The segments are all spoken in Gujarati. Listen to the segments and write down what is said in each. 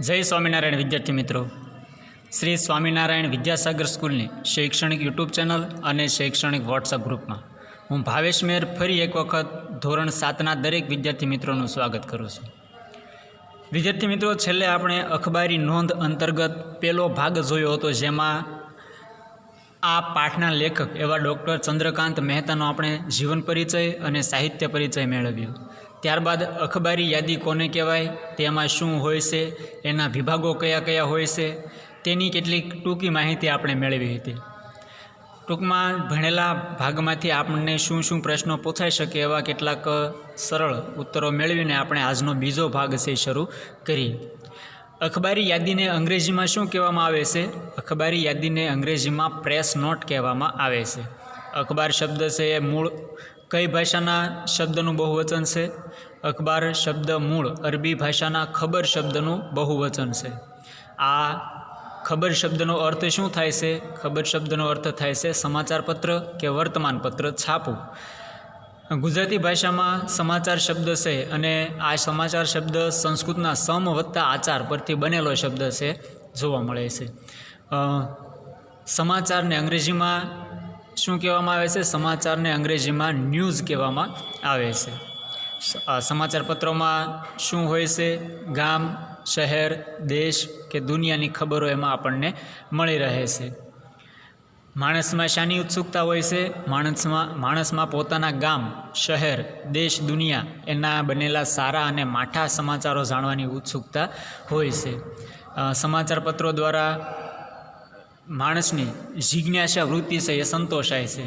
જય સ્વામિનારાયણ વિદ્યાર્થી મિત્રો. શ્રી સ્વામિનારાયણ વિદ્યાસાગર સ્કૂલની શૈક્ષણિક યુટ્યુબ ચેનલ અને શૈક્ષણિક વોટ્સઅપ ગ્રુપમાં હું ભાવેશ મેર ફરી એક વખત ધોરણ સાતના દરેક વિદ્યાર્થી મિત્રોનું સ્વાગત કરું છું. વિદ્યાર્થી મિત્રો, છેલ્લે આપણે અખબારી નોંધ અંતર્ગત પહેલો ભાગ જોયો હતો જેમાં આ પાઠના લેખક એવા ડૉક્ટર ચંદ્રકાંત મહેતાનો આપણે જીવન પરિચય અને સાહિત્ય પરિચય મેળવ્યો. ત્યારબાદ અખબારી યાદી કોને કહેવાય, તેમાં શું હોય છે, એના વિભાગો કયા કયા હોય છે, તેની કેટલીક ટૂંકી માહિતી આપણે મેળવી હતી. ટૂંકમાં ભણેલા ભાગમાંથી આપણને શું શું પ્રશ્નો પૂછાઈ શકે એવા કેટલાક સરળ ઉત્તરો મેળવીને આપણે આજનો બીજો ભાગ છે શરૂ કરી અખબારી યાદીને અંગ્રેજીમાં શું કહેવામાં આવે છે? અખબારી યાદીને અંગ્રેજીમાં પ્રેસ નોટ કહેવામાં આવે છે. અખબાર શબ્દ છે એ મૂળ કઈ ભાષાના શબ્દનું બહુવચન છે? અખબાર શબ્દ મૂળ, અરબી ભાષાના ખબર શબ્દનું બહુવચન છે. આ ખબર શબ્દનો અર્થ શું થાય છે? ખબર શબ્દનો અર્થ થાય છે સમાચાર પત્ર કે વર્તમાનપત્ર છાપું ગુજરાતી ભાષામાં સમાચાર શબ્દ છે અને આ સમાચાર શબ્દ સંસ્કૃતના સમ વત્તા આચાર પરથી બનેલો શબ્દ છે, જોવા મળે છે. સમાચારને અંગ્રેજીમાં શું કહેવામાં આવે છે? સમાચારને અંગ્રેજીમાં ન્યૂઝ કહેવામાં આવે છે. સ- અ, સમાચાર પત્રોમાં શું હોય છે? ગામ શહેર દેશ કે દુનિયાની ખબરો એમાં આપણને મળી રહે છે. માણસમાં શાની ઉત્સુકતા હોય છે? માણસમાં માણસમાં પોતાના ગામ શહેર દેશ દુનિયા એના બનેલા સારા અને માઠા સમાચારો જાણવાની ઉત્સુકતા હોય છે. સમાચારપત્રો સમાચાર પત્રો દ્વારા માણસની જિજ્ઞાસા વૃત્તિ છે એ સંતોષાય છે.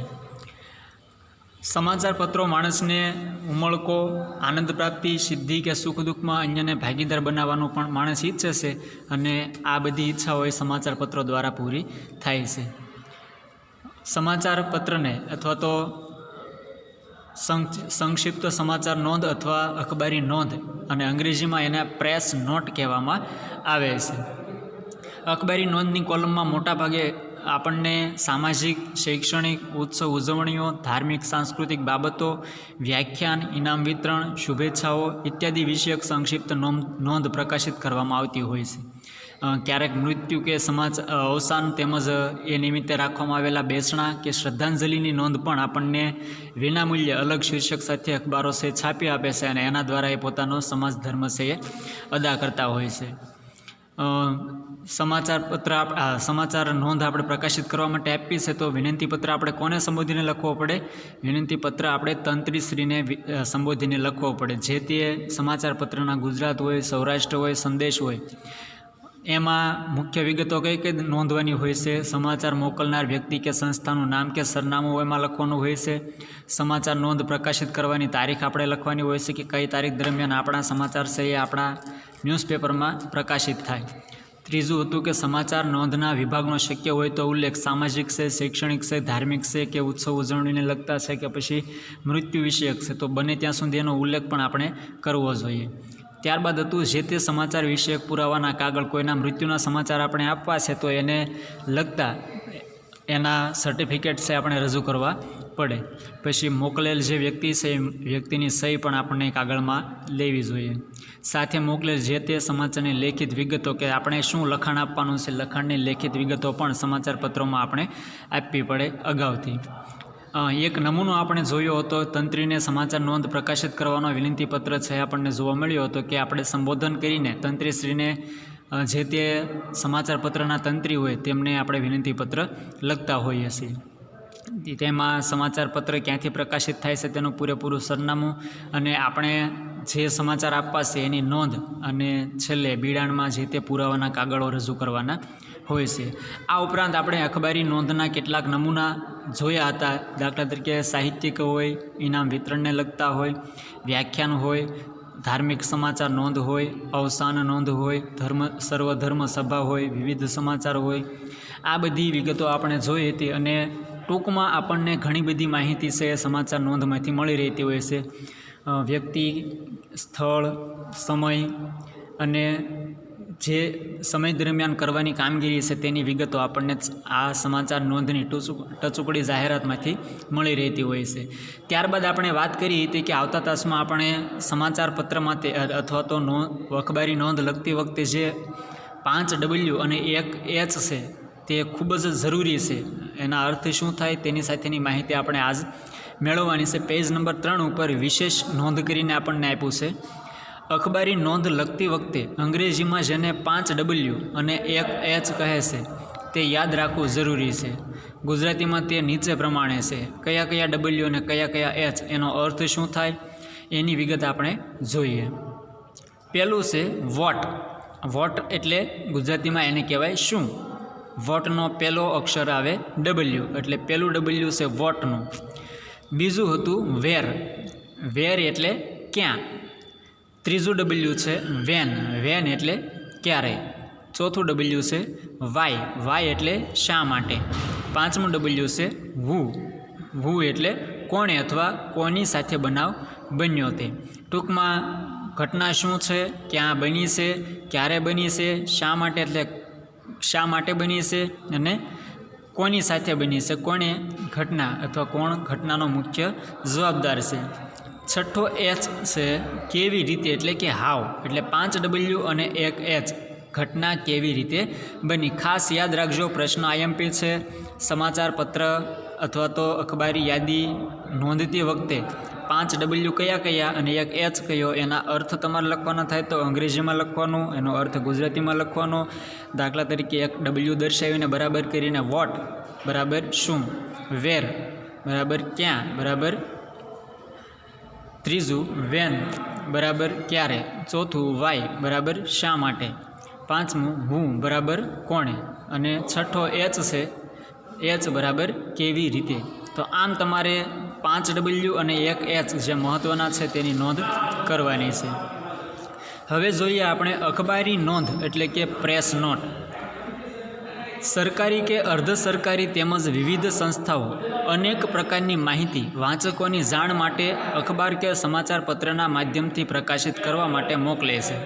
સમાચાર પત્રો માણસને ઉમળકો, આનંદ પ્રાપ્તિ, સિદ્ધિ કે સુખ દુઃખમાં અન્યને ભાગીદાર બનાવવાનું પણ માણસ ઈચ્છે છે અને આ બધી ઈચ્છાઓ એ સમાચાર પત્રો દ્વારા પૂરી થાય છે. સમાચાર પત્રને અથવા તો સંક્ષિપ્ત સમાચાર નોંધ અથવા અખબારી નોંધ અને અંગ્રેજીમાં એને પ્રેસ નોટ કહેવામાં આવે છે. અખબારી નોંધની કોલમમાં મોટાભાગે આપણને સામાજિક, શૈક્ષણિક ઉત્સવ ઉજવણીઓ, ધાર્મિક, સાંસ્કૃતિક બાબતો, વ્યાખ્યાન, ઇનામ વિતરણ, શુભેચ્છાઓ ઇત્યાદિ વિષયક સંક્ષિપ્ત નોંધ પ્રકાશિત કરવામાં આવતી હોય છે. ક્યારેક મૃત્યુ કે સમાજ અવસાન તેમજ એ નિમિત્તે રાખવામાં આવેલા બેસણા કે શ્રદ્ધાંજલિની નોંધ પણ આપણને વિનામૂલ્યે અલગ શીર્ષક સાથે અખબારો છે છાપી આપે છે અને એના દ્વારા એ પોતાનો સમાજ ધર્મ છે એ અદા કરતા હોય છે. સમાચાર પત્ર સમાચાર નોંધ આપણે પ્રકાશિત કરવા માટે આપી છે તો વિનંતી પત્ર આપણે કોને સંબોધીને લખવો પડે? વિનંતી પત્ર આપણે તંત્રીશ્રીને સંબોધીને લખવો પડે. જે તે સમાચાર પત્રના ગુજરાત હોય, સૌરાષ્ટ્ર હોય, સંદેશ હોય, એમાં મુખ્ય વિગતો કઈ કઈ નોંધવાની હોય છે? સમાચાર મોકલનાર વ્યક્તિ કે સંસ્થાનું નામ કે સરનામું એમાં લખવાનું હોય છે? સમાચાર નોંધ પ્રકાશિત કરવાની તારીખ આપણે લખવાની હોય છે કે કઈ તારીખ દરમિયાન આપણા સમાચાર છે એ આપણા ન્યૂઝપેપરમાં પ્રકાશિત થાય? ત્રીજું હતું કે સમાચાર નોંધના વિભાગનો શક્ય હોય તો ઉલ્લેખ સામાજિક છે, શૈક્ષણિક છે, ધાર્મિક છે કે ઉત્સવ ઉજવણીને લગતા છે કે પછી મૃત્યુ વિષયક છે. તો બને ત્યાં સુધી એનો ઉલ્લેખ પણ આપણે કરવો જોઈએ. ત્યારબાદ હતું જે તે સમાચાર વિષયક પુરાવાના કાગળ કોઈના મૃત્યુના સમાચાર આપણે આપવા છે તો એને લગતા એના સર્ટિફિકેટ છે આપણે રજૂ કરવા પડે. પછી મોકલેલ જે વ્યક્તિ છે એ વ્યક્તિની સહી પણ આપણને કાગળમાં લેવી જોઈએ. સાથે મોકલેલ જે તે સમાચારની લેખિત વિગતો કે આપણે શું લખાણ આપવાનું છે, લખાણની લેખિત વિગતો પણ સમાચાર પત્રોમાં આપણે આપવી પડે અગાઉથી. એક નમૂનો આપણે જોયો હતો, તંત્રીને સમાચાર નોંધ પ્રકાશિત કરવાનો વિનંતી પત્ર છે આપણને જોવા મળ્યો હતો કે આપણે સંબોધન કરીને તંત્રીશ્રીને જે તે સમાચાર પત્રના તંત્રી હોય તેમને આપણે વિનંતી પત્ર લખતા હોઈએ છીએ. તેમાં સમાચાર પત્ર ક્યાંથી પ્રકાશિત થાય છે તેનું પૂરેપૂરું સરનામું અને આપણે જે સમાચાર આપવા છે એની નોંધ અને છેલ્લે બિડાણમાં જે તે પુરાવાના કાગળો રજૂ કરવાના હોય છે. આ ઉપરાંત આપણે અખબારી નોંધના કેટલાક નમૂના જોયા હતા. દાખલા તરીકે સાહિત્યિક હોય, ઇનામ વિતરણને લગતા હોય, વ્યાખ્યાન હોય, ધાર્મિક સમાચાર નોંધ હોય, અવસાન નોંધ હોય, ધર્મ, સર્વધર્મ સભા હોય, વિવિધ સમાચાર હોય. આ બધી વિગતો આપણે જોઈ હતી અને ટૂંકમાં આપણને ઘણી બધી માહિતી છે, સમાચાર નોંધમાંથી મળી રહેતી હોય છે. વ્યક્તિ, સ્થળ, સમય અને જે સમય દરમિયાન કરવાની કામગીરી છે તેની વિગતો આપણને આ સમાચાર નોંધની ટુચુક ટચુકડી જાહેરાતમાંથી મળી રહેતી હોય છે. ત્યારબાદ આપણે વાત કરી હતી કે આવતા તાસમાં આપણે સમાચાર પત્રમાં તે અથવા તો નો અખબારી નોંધ લખતી વખતે જે પાંચ ડબલ્યુ અને એક એચ છે તે ખૂબ જ જરૂરી છે. એના અર્થ શું થાય? તેની સાથેની માહિતી આપણે આજ મેળવવાની છે. પેજ નંબર ત્રણ ઉપર વિશેષ નોંધ કરીને આપણને આપ્યું છે. અખબારી નોંધ લખતી વખતે અંગ્રેજીમાં જેને પાંચ ડબલ્યુ અને એક એચ કહે છે, તે યાદ રાખવું જરૂરી છે. ગુજરાતીમાં તે નીચે પ્રમાણે છે. કયા કયા ડબલ્યુ અને કયા કયા એચ એનો અર્થ શું થાય? એની વિગત આપણે જોઈએ. પહેલું છે વોટ. વોટ એટલે ગુજરાતીમાં એને કહેવાય શું? વોટનો પહેલો અક્ષર આવે ડબલ્યુ એટલે પહેલું ડબલ્યુ છે વોટનું. બીજું હતું વેર. વેર એટલે ક્યાં? ત્રીજું ડબલ્યુ છે વેન. વેન એટલે ક્યારે? ચોથું ડબલ્યુ છે વાય. વાય એટલે શા માટે? પાંચમું ડબલ્યુ છે વુ. વુ એટલે કોણે અથવા કોની સાથે બનાવ બન્યો તે? ટૂંકમાં ઘટના શું છે? ક્યાં બની છે? ક્યારે બની છે? શા માટે? એટલે શા માટે બની છે અને કોની સાથે બની છે? કોણે ઘટના અથવા કોણ ઘટનાનો મુખ્ય જવાબદાર છે? છઠ્ઠો એચ છે કેવી રીતે એટલે કે હાવ એટલે પાંચ ડબલ્યુ અને એક એચ ઘટના કેવી રીતે બની? ખાસ યાદ રાખજો, પ્રશ્ન આઈએમપી છે. સમાચાર પત્ર અથવા તો અખબારી યાદી નોંધતી વખતે પાંચ ડબલ્યુ કયા કયા અને એક એચ કયો, એના અર્થ તમારે લખવાના થાય તો અંગ્રેજીમાં લખવાનું, એનો અર્થ ગુજરાતીમાં લખવાનો. દાખલા તરીકે એક ડબલ્યુ દર્શાવીને બરાબર કરીને વોટ બરાબર શું? વેર બરાબર ક્યાં? બરાબર ત્રીજું વેન બરાબર ક્યારે? ચોથું વાય બરાબર શા માટે? પાંચમું હું? બરાબર કોણે? અને છઠ્ઠો એચ છે? એચ બરાબર કેવી રીતે? તો આમ તમારે પાંચ ડબલ્યુ અને એક એચ જે મહત્ત્વના છે તેની નોંધ કરવાની છે. હવે જોઈએ આપણે અખબારી નોંધ એટલે કે પ્રેસ નોટ સરકારી કે અર્ધ સરકારી તેમજ વિવિધ સંસ્થાઓ અનેક પ્રકારની માહિતી વાંચકોની જાણ માટે અખબાર કે સમાચાર પત્રના માધ્યમથી પ્રકાશિત કરવા માટે મોકલે છે.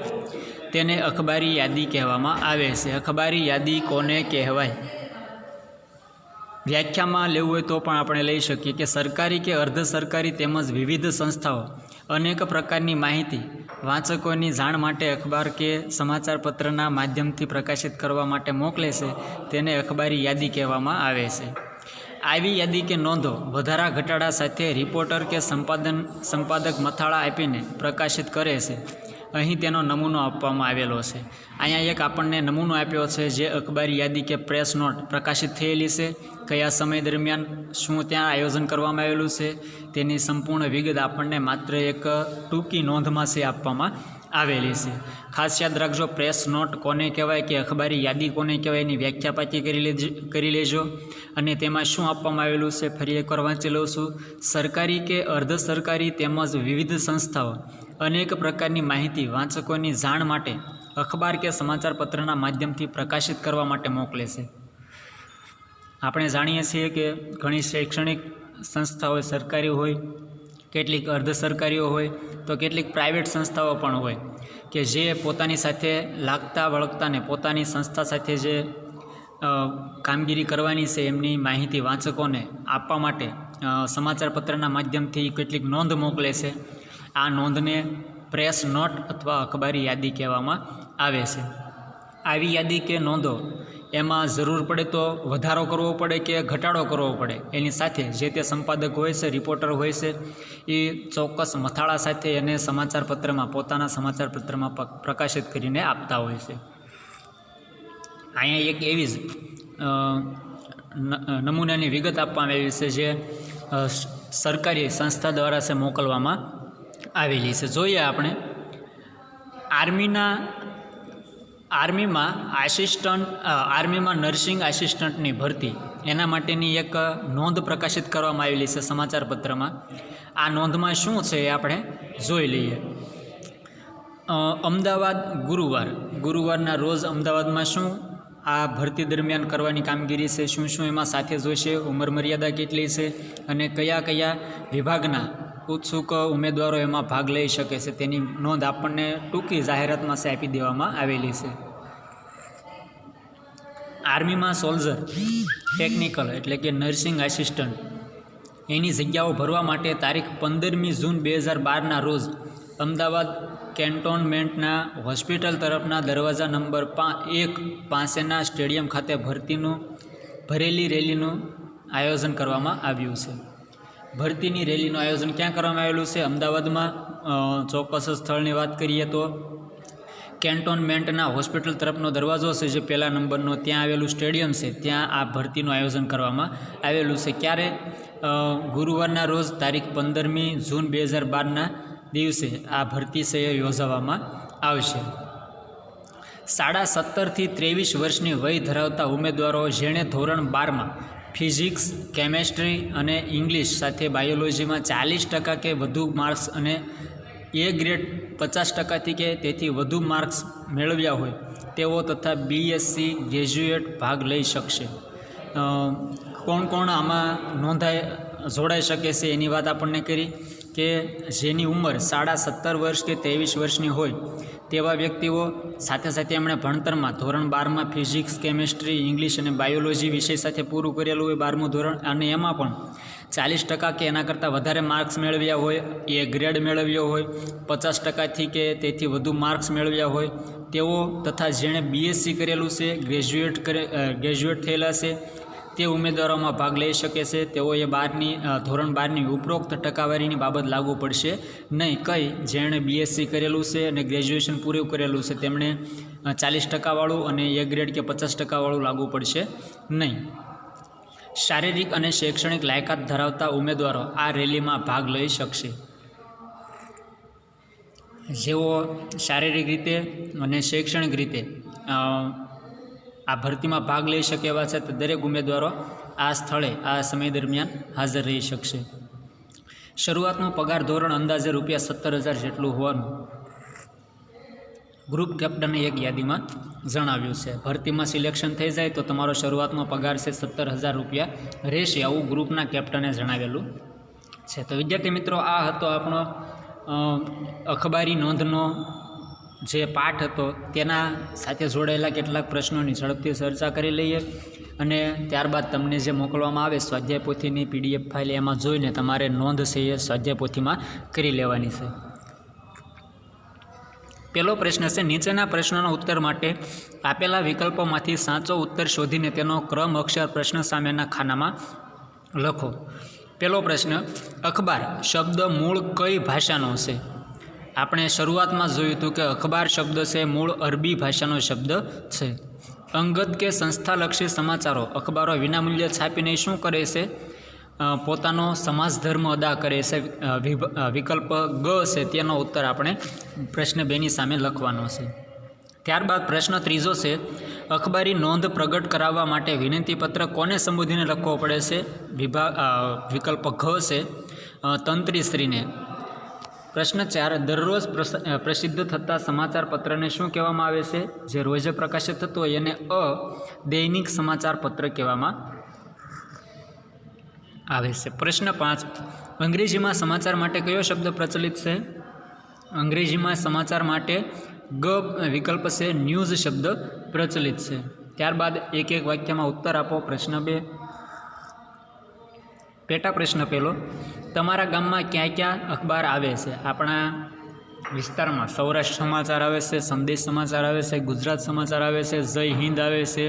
તેને અખબારી યાદી કહેવામાં આવે છે. અખબારી યાદી કોને કહેવાય? વ્યાખ્યામાં લેવું હોય તો પણ આપણે લઈ શકીએ કે સરકારી કે અર્ધ સરકારી તેમજ વિવિધ સંસ્થાઓ અનેક પ્રકારની માહિતી વાંચકોની જાણ માટે અખબાર કે સમાચાર પત્રના માધ્યમથી પ્રકાશિત કરવા માટે મોકલે છે તેને અખબારી યાદી કહેવામાં આવે છે. આવી યાદી કે નોંધો વધારા ઘટાડા સાથે રિપોર્ટર કે સંપાદન સંપાદક મથાળા આપીને પ્રકાશિત કરે છે. અહીં તેનો નમૂનો આપવામાં આવેલો છે. અહીંયા એક આપણને નમૂનો આપ્યો છે જે અખબારી યાદી કે પ્રેસ નોટ પ્રકાશિત થયેલી છે. કયા સમય દરમિયાન શું ત્યાં આયોજન કરવામાં આવેલું છે? તેની સંપૂર્ણ વિગત આપણને માત્ર એક ટૂંકી નોંધમાં છે આપવામાં આવેલી છે. ખાસ યાદ રાખજો, પ્રેસ નોટ કોને કહેવાય કે અખબારી યાદી કોને કહેવાય એની વ્યાખ્યા પાકી કરી લેજો કરી લેજો. અને તેમાં શું આપવામાં આવેલું છે ફરી એકવાર વાંચી લઉં છું. સરકારી કે અર્ધ સરકારી તેમજ વિવિધ સંસ્થાઓ. અનેક પ્રકારની માહિતી વાંચકોની જાણ માટે અખબાર કે સમાચાર પત્રના માધ્યમથી પ્રકાશિત કરવા માટે મોકલે છે. આપણે જાણીએ છીએ કે ઘણી શૈક્ષણિક સંસ્થાઓ સરકારી હોય, કેટલીક અર્ધ સરકારીઓ હોય, તો કેટલીક પ્રાઇવેટ સંસ્થાઓ પણ હોય કે જે પોતાની સાથે લાગતા વળગતાને પોતાની સંસ્થા સાથે જે કામગીરી કરવાની છે એમની માહિતી વાંચકોને આપવા માટે સમાચારપત્રના સમાચાર પત્રના માધ્યમથી કેટલીક નોંધ મોકલે છે. આ નોંધને પ્રેસ નોટ અથવા અખબારી યાદી કહેવામાં આવે છે. આવી યાદી કે નોંધો એમાં જરૂર પડે તો વધારો કરવો પડે કે ઘટાડો કરવો પડે? એની સાથે જે તે સંપાદક હોય છે, રિપોર્ટર હોય છે, એ ચોક્કસ મથાળા સાથે એને સમાચાર પત્રમાં, પોતાના સમાચાર પત્રમાં પ્રકાશિત કરીને આપતા હોય છે. અહીંયા એક એવી જ નમૂનાની વિગત આપવામાં આવી છે જે સરકારી સંસ્થા દ્વારા છે મોકલવામાં આવેલી છે. જોઈએ આપણે. આર્મીના, આર્મીમાં આસિસ્ટન્ટ આર્મીમાં નર્સિંગ આસિસ્ટન્ટની ભરતી એના માટેની એક નોંધ પ્રકાશિત કરવામાં આવેલી છે સમાચાર પત્રમાં. આ નોંધમાં શું છે એ આપણે જોઈ લઈએ. અમદાવાદ ગુરુવાર. ગુરુવારના રોજ અમદાવાદમાં શું આ ભરતી દરમિયાન કરવાની કામગીરી છે, શું શું એમાં સાથે જોઈશે ઉંમર મર્યાદા કેટલી છે અને કયા કયા વિભાગના ઉત્સુક ઉમેદવારો એમાં ભાગ લઈ શકે છે. તેની નોંધ આપણને ટૂંકી જાહેરાતમાં આપી દેવામાં આવેલી છે. આર્મીમાં સોલ્જર ટેકનિકલ એટલે કે નર્સિંગ આસિસ્ટન્ટ એની જગ્યાઓ ભરવા માટે તારીખ પંદરમી જૂન બે હજાર બારના રોજ અમદાવાદ કેન્ટોનમેન્ટના હોસ્પિટલ તરફના દરવાજા નંબર પા, એક પાસેના સ્ટેડિયમ ખાતે ભરતીનું, ભરેલી રેલીનું આયોજન કરવામાં આવ્યું છે. ભરતીની રેલીનું આયોજન ક્યાં કરવામાં આવેલું છે? અમદાવાદમાં ચોક્કસ સ્થળની વાત કરીએ તો કેન્ટોનમેન્ટના હોસ્પિટલ તરફનો દરવાજો છે જે પહેલા નંબરનો ત્યાં આવેલું સ્ટેડિયમ છે. ત્યાં આ ભરતીનું આયોજન કરવામાં આવેલું છે. ક્યારે? ગુરુવારના રોજ તારીખ પંદરમી જૂન બે હજાર બારના દિવસે આ ભરતી છે યોજાવામાં આવશે. સાડા સત્તરથી ત્રેવીસ વર્ષની વય ધરાવતા ઉમેદવારો જેણે ધોરણ બારમાં ફિઝિક્સ, કેમેસ્ટ્રી અને ઇંગ્લિશ સાથે બાયોલોજીમાં ચાલીસ ટકા કે વધુ માર્ક્સ અને એ ગ્રેડ પચાસ ટકાથી કે તેથી વધુ માર્ક્સ મેળવ્યા હોય, તેઓ તથા બીએસસી ગ્રેજ્યુએટ ભાગ લઈ શકશે. કોણ કોણ આમાં નોંધાય, જોડાઈ શકે છે એની વાત આપણને કરી. કે જેની ઉંમર સાડા સત્તર વર્ષ કે ત્રેવીસ વર્ષની હોય, તેવા વ્યક્તિઓ સાથે સાથે એમણે ભણતરમાં ધોરણ બારમાં ફિઝિક્સ, કેમેસ્ટ્રી, ઇંગ્લિશ અને બાયોલોજી વિષય સાથે પૂરું કરેલું હોય બારમું ધોરણ. અને એમાં પણ ચાલીસ ટકા કે એના કરતાં વધારે માર્ક્સ મેળવ્યા હોય, એ ગ્રેડ મેળવ્યો હોય, પચાસ ટકાથી કે તેથી વધુ માર્ક્સ મેળવ્યા હોય, તેઓ તથા જેણે બીએસસી કરેલું છે ગ્રેજ્યુએટ કરે ગ્રેજ્યુએટ થયેલા છે તે ઉમેદવારોમાં ભાગ લઈ શકે છે. તેઓએ બારની ધોરણ બારની ઉપરોક્ત ટકાવારીની બાબત લાગુ પડશે. નહીં, કઈ. જેણે બીએસસી કરેલું છે અને ગ્રેજ્યુએશન પૂરું કરેલું છે, તેમણે ચાલીસ ટકાવાળું અને એ ગ્રેડ કે પચાસ ટકાવાળું લાગુ પડશે. નહીં. શારીરિક અને શૈક્ષણિક લાયકાત ધરાવતા ઉમેદવારો આ રેલીમાં ભાગ લઈ શકશે. જેઓ શારીરિક રીતે અને શૈક્ષણિક રીતે આ ભરતીમાં ભાગ લઈ શકે એવા છે, તો દરેક ઉમેદવારો આ સ્થળે, આ સમય દરમિયાન હાજર રહી શકશે. શરૂઆતનો પગાર ધોરણ અંદાજે રૂપિયા સત્તર હજાર જેટલું હોવાનું ગ્રુપ કેપ્ટને એક યાદીમાં જણાવ્યું છે. ભરતીમાં સિલેક્શન થઈ જાય તો તમારો શરૂઆતનો પગાર છે સત્તર હજાર રૂપિયા રહેશે, આવું ગ્રુપના કેપ્ટને જણાવેલું છે. તો વિદ્યાર્થી મિત્રો, આ હતો આપણો અખબારી નોંધનો જે પાઠ હતો તેના સાથે જોડાયેલા કેટલાક પ્રશ્નોની ઝડપથી ચર્ચા કરી લઈએ અને ત્યારબાદ તમને જે મોકલવામાં આવે સ્વાધ્યાય પોથીની પીડીએફ ફાઇલ એમાં જોઈને તમારે નોંધ છે એ સ્વાધ્યાય પોથીમાં કરી લેવાની છે. પહેલો પ્રશ્ન છે, નીચેના પ્રશ્નનો ઉત્તર માટે આપેલા વિકલ્પોમાંથી સાચો ઉત્તર શોધીને તેનો ક્રમ અક્ષર પ્રશ્ન સામેના ખાનામાં લખો. પહેલો પ્રશ્ન, અખબાર શબ્દ મૂળ કઈ ભાષાનો છે? આપણે શરૂઆતમાં જોયું હતું કે અખબાર શબ્દ છે, મૂળ અરબી ભાષાનો શબ્દ છે. અંગત કે સંસ્થાલક્ષી સમાચારો. અખબારો વિનામૂલ્યે છાપીને શું કરે છે? પોતાનો સમાજ ધર્મ અદા કરે છે. વિકલ્પ ગ છે, તેનો ઉત્તર આપણે પ્રશ્ન બેની સામે લખવાનો છે. ત્યારબાદ પ્રશ્ન ત્રીજો છે, અખબારી નોંધ પ્રગટ કરાવવા માટે વિનંતીપત્ર કોને સંબોધીને લખવો પડે છે? વિભાગ વિકલ્પ ઘ છે. તંત્રીશ્રીને. પ્રશ્ન ચાર, દરરોજ પ્રસિદ્ધ થતા સમાચાર પત્રને શું કહેવામાં આવે છે? જે રોજે પ્રકાશિત થતું હોય એને અ, દૈનિક સમાચાર પત્ર કહેવામાં આવે છે. પ્રશ્ન પાંચ, અંગ્રેજીમાં સમાચાર માટે કયો શબ્દ પ્રચલિત છે? અંગ્રેજીમાં સમાચાર માટે ગ વિકલ્પ છે ન્યૂઝ શબ્દ પ્રચલિત છે. ત્યારબાદ એક એક વાક્યમાં ઉત્તર આપો, પ્રશ્ન બે પેટા પ્રશ્ન પહેલો તમારા ગામમાં ક્યાં ક્યાં અખબાર આવે છે? આપણા વિસ્તારમાં સૌરાષ્ટ્ર સમાચાર આવે છે, સંદેશ સમાચાર આવે છે, ગુજરાત સમાચાર આવે છે, જય હિન્દ આવે છે,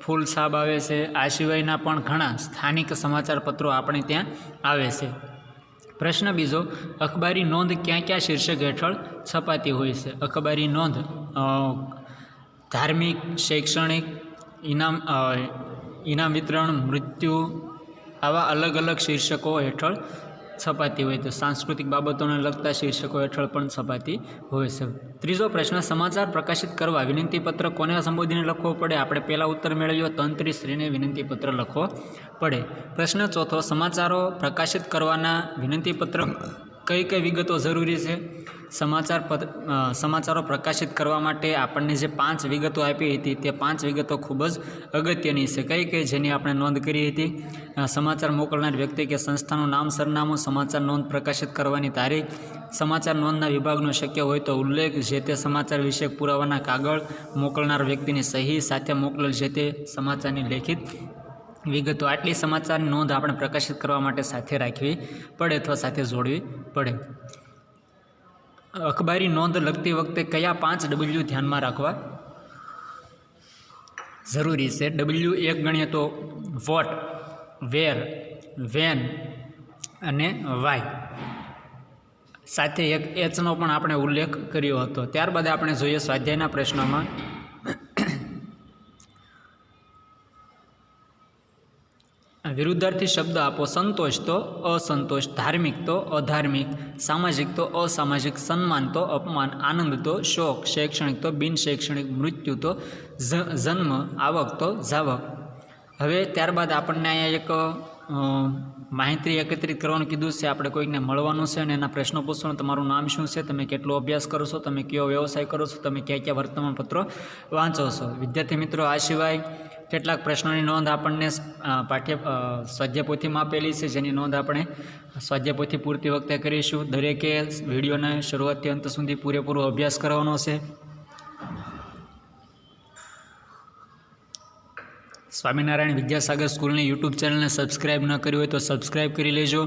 ફૂલ સાબ આવે છે, આ સિવાયના પણ ઘણા સ્થાનિક સમાચાર પત્રો આપણે ત્યાં આવે છે. પ્રશ્ન બીજો, અખબારી નોંધ ક્યાં ક્યાં શીર્ષક હેઠળ છપાતી હોય છે? અખબારી નોંધ ધાર્મિક, શૈક્ષણિક, ઇનામ ઇનામ વિતરણ, મૃત્યુ આવા અલગ અલગ શીર્ષકો હેઠળ છપાતી હોય તો સાંસ્કૃતિક બાબતોને લગતા શીર્ષકો હેઠળ પણ છપાતી હોય છે. ત્રીજો પ્રશ્ન, સમાચાર પ્રકાશિત કરવા વિનંતીપત્ર કોને સંબોધીને લખવો પડે? આપણે પહેલાં ઉત્તર મેળવ્યો, તંત્રી શ્રીને વિનંતીપત્ર લખવો પડે. પ્રશ્ન ચોથો, સમાચારો પ્રકાશિત કરવાના વિનંતીપત્ર કઈ કઈ વિગતો જરૂરી છે? સમાચાર પત્ર સમાચારો પ્રકાશિત કરવા માટે આપણને જે પાંચ વિગતો આપી હતી તે પાંચ વિગતો ખૂબ જ અગત્યની છે. કઈ કઈ જેની આપણે નોંધ કરી હતી? સમાચાર મોકલનાર વ્યક્તિ કે સંસ્થાનું નામ, સરનામું, સમાચાર નોંધ પ્રકાશિત કરવાની તારીખ, સમાચાર નોંધના વિભાગનો શક્ય હોય તો ઉલ્લેખ, જે તે સમાચાર વિશે પુરાવાના કાગળ મોકલનાર વ્યક્તિની સહી સાથે મોકલેલ, જે તે સમાચારની લેખિત વિગતો. આટલી સમાચારની નોંધ આપણે પ્રકાશિત કરવા માટે સાથે રાખવી પડે અથવા સાથે જોડવી પડે. અખબારી નોંધ લખતી વખતે કયા પાંચ ડબલ્યુ ધ્યાનમાં રાખવા? જરૂરી છે. ડબલ્યુ એક ગણીએ તો વોટ, વેર, વેન અને વાય. સાથે એક એચનો પણ આપણે ઉલ્લેખ કર્યો હતો. ત્યારબાદ આપણે જોઈએ સ્વાધ્યાયના પ્રશ્નોમાં. વિરુદ્ધાર્થી શબ્દ આપો, સંતોષ તો અસંતોષ, ધાર્મિક તો અધાર્મિક, સામાજિક તો અસામાજિક, સન્માન તો અપમાન, આનંદ તો શોક, શૈક્ષણિક તો બિન શૈક્ષણિક મૃત્યુ તો જન્મ, આવક તો જાવક હવે ત્યારબાદ આપણને અહીંયા એક માહિતી એકત્રિત કરવાનું કીધું છે. આપણે કોઈકને મળવાનું છે અને એના પ્રશ્નો પૂછવાનું, તમારું નામ શું છે, તમે કેટલો અભ્યાસ કરો છો, તમે કયો વ્યવસાય કરો છો, તમે ક્યાં ક્યાં વર્તમાનપત્રો વાંચો છો. વિદ્યાર્થી મિત્રો, આ સિવાય કેટલાક પ્રશ્નોની નોંધ આપણને પાઠ્ય સ્વાધ્યાયપોથીમાં આપેલી છે. જેની નોંધ આપણે સ્વાધ્યાયપોથી પૂરતી વખતે કરીશું. દરેકે વિડીયોને શરૂઆતથી અંત સુધી પૂરેપૂરો અભ્યાસ કરવાનો છે. સ્વામિનારાયણ વિદ્યાસાગર સ્કૂલની યુટ્યુબ ચેનલને સબસ્ક્રાઇબ ન કરી હોય તો સબસ્ક્રાઇબ કરી લેજો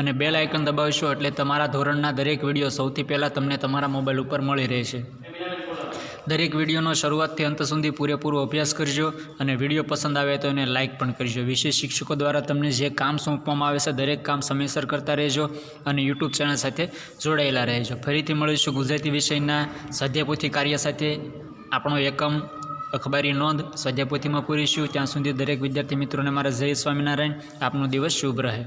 અને બેલ આઇકન દબાવશો એટલે તમારા ધોરણના દરેક વીડિયો સૌથી પહેલાં તમને તમારા મોબાઈલ ઉપર મળી રહેશે. દરેક વિડીયોનો શરૂઆતથી અંત સુધી પૂરેપૂરો અભ્યાસ કરજો અને વીડિયો પસંદ આવે તો એને લાઇક પણ કરજો. વિશેષ શિક્ષકો દ્વારા તમને જે કામ સોંપવામાં આવે છે દરેક કામ સમયસર કરતા રહેજો અને યુટ્યુબ ચેનલ સાથે જોડાયેલા રહેજો. ફરીથી મળીશું ગુજરાતી વિષયના સ્વાધ્યાયપોથી કાર્ય સાથે. આપણો એકમ અખબારી નોંધ સ્વાધ્યાયપોથીમાં પૂરીશું. ત્યાં સુધી દરેક વિદ્યાર્થી મિત્રોને મારા જય સ્વામિનારાયણ. આપનો દિવસ શુભ રહે.